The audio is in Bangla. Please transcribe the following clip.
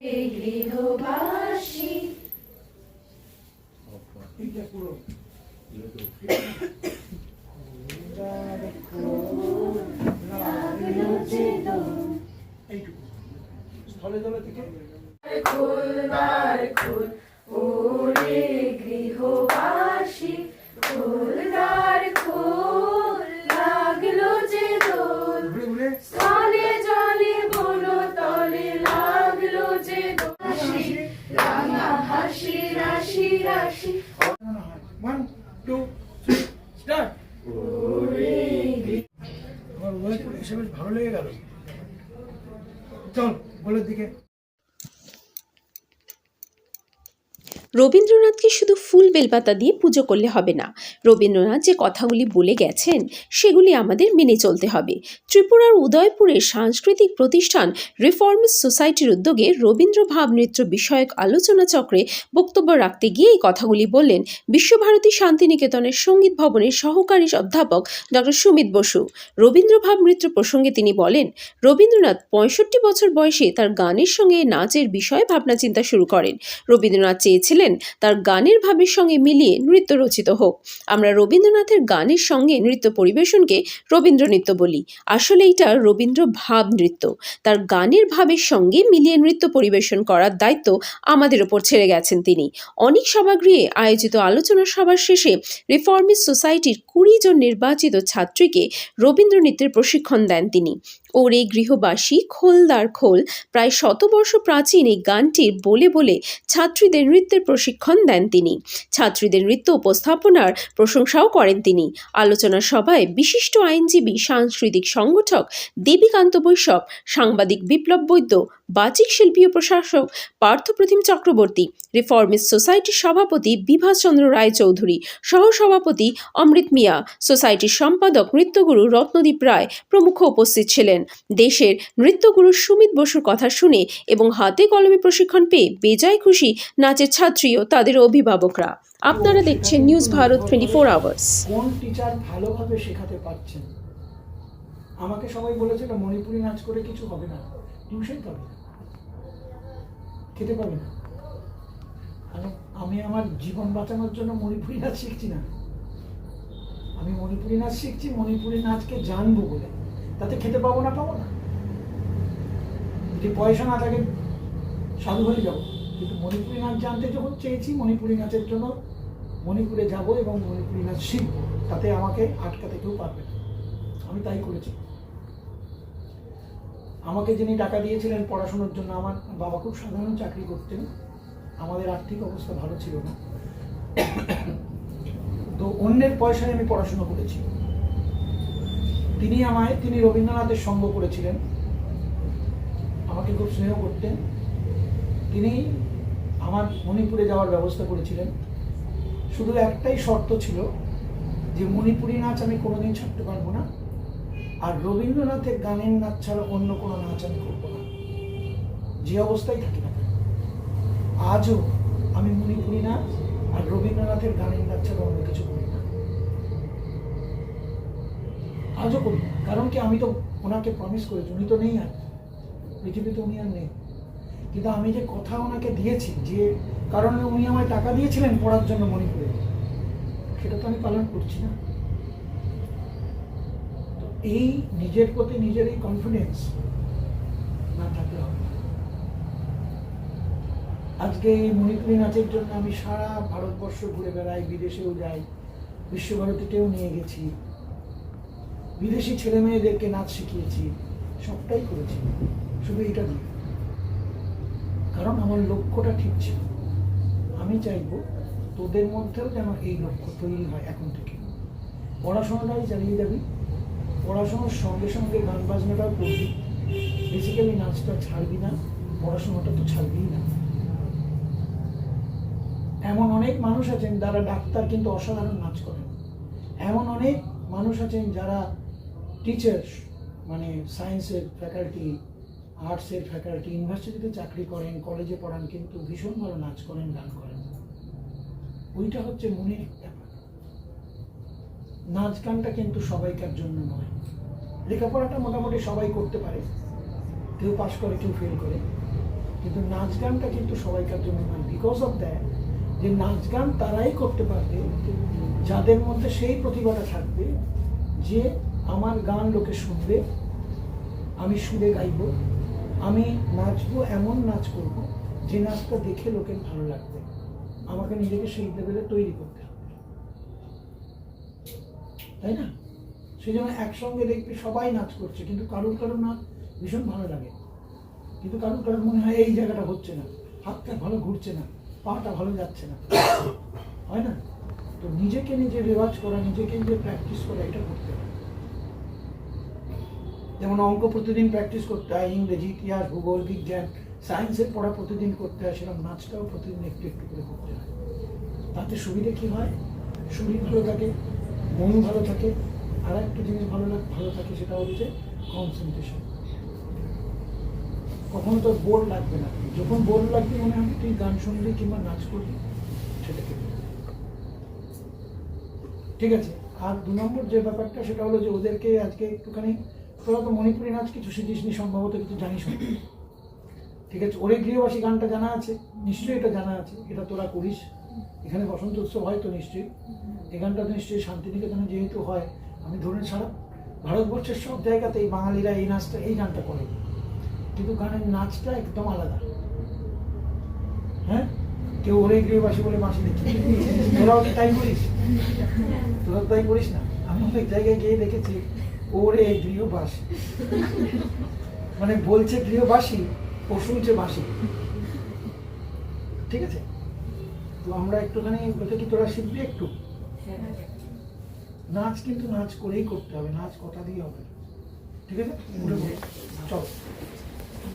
গৃহবাসী খুলবার খুল ওরে গৃহবাসী খুলবার খুল বেশ ভালো লেগে গেল। চল বলের দিকে। রবীন্দ্রনাথকে শুধু ফুল বেলপাতা দিয়ে পুজো করলে হবে না। রবীন্দ্রনাথ যে কথাগুলি বলে গেছেন, সেগুলি আমাদের মেনে চলতে হবে। ত্রিপুরার উদয়পুরের সাংস্কৃতিক প্রতিষ্ঠান রিফর্মিস্ট সোসাইটির উদ্যোগে রবীন্দ্র ভাব নৃত্য বিষয়ক আলোচনা চক্রে বক্তব্য রাখতে গিয়ে এই কথাগুলি বললেন বিশ্বভারতী শান্তিনিকেতনের সংগীত ভবনের সহকারী অধ্যাপক ডক্টর সুমিত বসু। রবীন্দ্র ভাব নৃত্য প্রসঙ্গে তিনি বলেন, রবীন্দ্রনাথ পঁয়ষট্টি বছর বয়সে তার গানের সঙ্গে নাচের বিষয়ে ভাবনা চিন্তা শুরু করেন। রবীন্দ্রনাথ চেয়েছিলেন তার গানের ভাবের সঙ্গে মিলিয়ে নৃত্য রচিত হোক। আমরা রবীন্দ্রনাথের গানের সঙ্গে নৃত্য পরিবেশনকে রবীন্দ্র নৃত্য বলি। আসলে এটা রবীন্দ্র ভাব নৃত্য। তার গানের ভাবের সঙ্গে মিলিয়ে নৃত্য পরিবেশন করার দায়িত্ব আমাদের ওপর ছেড়ে গেছেন তিনি। অনেক সভাগৃহে আয়োজিত আলোচনা সভার শেষে রিফর্মিস্ট সোসাইটির কুড়ি জন নির্বাচিত ছাত্রীকে রবীন্দ্র নৃত্যের প্রশিক্ষণ দেন তিনি। ওরে গৃহবাসী খোলদার খোল। প্রায় শতবর্ষ প্রাচীন এই গানটির বলে বলে ছাত্রীদের নৃত্যের প্রশিক্ষণ দেন তিনি। ছাত্রীদের নৃত্য উপস্থাপনার প্রশংসাও করেন তিনি। আলোচনা সভায় বিশিষ্ট আইনজীবী, সাংস্কৃতিক সংগঠক দেবীকান্ত বৈশব, সাংবাদিক বিপ্লব বৈদ্য, বাচিক শিল্পী ও প্রশাসক পার্থপ্রতিম চক্রবর্তী, রিফর্মিস্ট সোসাইটির সভাপতি বিভাসচন্দ্র রায়চৌধুরী, সহসভাপতি অমৃত মিয়া, সোসাইটির সম্পাদক নৃত্যগুরু রত্নদীপ রায় প্রমুখ উপস্থিত ছিলেন। দেশের নৃত্যগুরু সুমিত বসুর কথা শুনে এবং হাতে কলমে প্রশিক্ষণ পেয়ে বেজায় খুশি নাচের ছাত্রী ও তাদের অভিভাবকরা। আপনারা দেখছেন news Bharat twenty four hours কোন টিচার ভালোভাবে শেখাতে পারছেন আমাকে সবাই বলেছিল, মণিপুরি নাচ করে কিছু হবে না। টিউশন পাবে না। খেতে পাবে না। আমি আমার জীবন বাঁচানোর জন্য মণিপুরি নাচ শিখছি না। আমি মণিপুরি নাচ শিখছি, মণিপুরি নাচকে জানব বলে। তাতে খেতে পাবো না পাবো না। যদি পয়সা না থাকে, সাধু হয়ে যাব। কিন্তু মণিপুরি নাচ জানতে যখন চেয়েছি, মণিপুরি নাচের জন্য মণিপুরে যাব এবং মণিপুরি নাচ শিখব। তাতে আমাকে আটকাতে কেউ পারবে না। আমি তাই করেছি। আমাকে যিনি টাকা দিয়েছিলেন পড়াশোনার জন্য, আমার বাবা খুব সাধারণ চাকরি করতেন। আমাদের আর্থিক অবস্থা ভালো ছিল না। তো অন্যের পয়সায় আমি পড়াশোনা করেছি। তিনি আমায়, তিনি রবীন্দ্রনাথের সঙ্গ করেছিলেন। আমাকে খুব স্নেহ করতেন। তিনি আমার মণিপুরে যাওয়ার ব্যবস্থা করেছিলেন। শুধু একটাই শর্ত ছিল যে মণিপুরি নাচ আমি কোনোদিন ছাড়তে পারব না, আর রবীন্দ্রনাথের গানের নাচ ছাড়া অন্য কোনো নাচ আমি করব না। যে অবস্থায় থাকি না আজও আমি মণিপুরি নাচ আর রবীন্দ্রনাথের গানের নাচ ছাড়া অন্য কিছু করি না আজও করি কারণ কি, আমি তো ওনাকে প্রমিস করেছি, উনি তো নেই আর। পৃথিবীতে উনি আর নেই। কিন্তু আমি যে কথা ওনাকে দিয়েছি, যে কারণে উনি আমায় টাকা দিয়েছিলেন পড়ার জন্য মণিপুরে, সেটা তো আমি পালন করছি না। তো এই নিজের প্রতি নিজের এই কনফিডেন্স না থাকলে হবে আজকে এই মণিপুরি নাচের জন্য আমি সারা ভারতবর্ষ ঘুরে বেড়াই, বিদেশেও যাই, বিশ্বভারতীতেও নিয়ে গেছি। বিদেশি ছেলে মেয়েদেরকে নাচ শিখিয়েছি, সবটাই করেছি। শুধু এটা দিয়ে কারণ আমার লক্ষ্যটা ঠিক ছিল। আমি চাইব তোদের মধ্যেও যেন এই লক্ষ্য তৈরি হয় এখন থেকে। পড়াশোনাটাই চালিয়ে যাবি। পড়াশোনার সঙ্গে সঙ্গে গান বাজনাটাও করবি। বেসিক্যালি নাচটা ছাড়বি না, পড়াশোনাটা তো ছাড়বিই না। এমন অনেক মানুষ আছেন যারা ডাক্তার কিন্তু অসাধারণ নাচ করেন। এমন অনেক মানুষ আছেন যারা টিচার মানে সায়েন্সের ফ্যাকাল্টি আর্টসের ফ্যাকাল্টি ইউনিভার্সিটিতে চাকরি করেন কলেজে পড়ান, কিন্তু ভীষণ ভালো নাচ করেন, গান করেন। ওইটা হচ্ছে মনের নাচ গানটা কিন্তু সবাইকার জন্য নয়। লেখাপড়াটা মোটামুটি সবাই করতে পারে। কেউ পাশ করে, কেউ ফেল করে। কিন্তু নাচ গানটা কিন্তু সবাইকার জন্য নয়। বিকজ অফ দ্যাট যে নাচ গান তারাই করতে পারবে, যাদের মধ্যে সেই প্রতিভাটা থাকবে, যে আমার গান লোকে শুনবে, আমি সুরে গাইব, আমি নাচবো এমন নাচ করব যে নাচটা দেখে লোকের ভালো লাগবে। আমাকে নিজেকে সেই লেভেলে তৈরি করতে হবে। তাই না? সেই জন্য একসঙ্গে দেখবে সবাই নাচ করছে, কিন্তু কারুর কারুর নাচ ভীষণ ভালো লাগে। কিন্তু কারুর কারুর মনে হয় এই জায়গাটা হচ্ছে না, হাতটা ভালো ঘুরছে না, পাটা ভালো যাচ্ছে না। হয় না? তো নিজেকে নিজে রেওয়াজ করা, নিজেকে নিজে প্র্যাকটিস করা, এটা করতে হবে। যেমন অঙ্ক প্রতিদিন প্র্যাকটিস করতে হয়, ইংরেজি, ইতিহাস, ভূগোল, বিজ্ঞান সায়েন্সের পড়া প্রতিদিন করতে হয়, সেরকম নাচটাও প্রতিদিন একটু একটু করে করতে হয়। তাতে সুবিধে কি হয়? শরীর ভালো থাকে, মন ভালো থাকে আর একটা জিনিস ভালো লাগ, ভালো থাকে সেটা হচ্ছে কনসেন্ট্রেশন কখনো তোর বোর লাগবে না। যখন বোর লাগবে মনে হবে তুই গান শুনলি কিংবা নাচ করবি সেটাকে ঠিক আছে? আর দু নম্বর যে ব্যাপারটা সেটা হলো যে ওদেরকে আজকে একটুখানি তোরা তো মণিপুরি নাচ কিছু শিখিস নি সম্ভবত কিছু জানিস ঠিক আছে? ওরে গৃহবাসী গানটা জানা আছে? নিশ্চয়ই এটা জানা আছে। এটা তোরা করিস। এখানে বসন্ত উৎসব হয় তো নিশ্চয়ই। এই গানটা তো নিশ্চয়ই শান্তিনিকেতনে যেহেতু হয়। আমি ধরে সারা ভারতবর্ষের সব জায়গাতেই বাঙালিরা এই নাচটা, এই গানটা করে। কিন্তু গানের নাচটা একদম আলাদা। হ্যাঁ? কেউ ওরে গৃহবাসী বলে বাঁশি দিচ্ছে তোরাও তাই করিস? তোরা তাই করিস না? আমি অনেক জায়গায় গিয়ে দেখেছি। ওরে গৃহবাসী। মানে বলছে গৃহবাসী ও শুনছে বাসি। ঠিক আছে? তো আমরা একটুখানি ওটা কি তোরা শিখবি একটু? নাচ কিন্তু নাচ করেই করতে হবে নাচ কথা দিয়ে হবে। ঠিক আছে? চল চলো।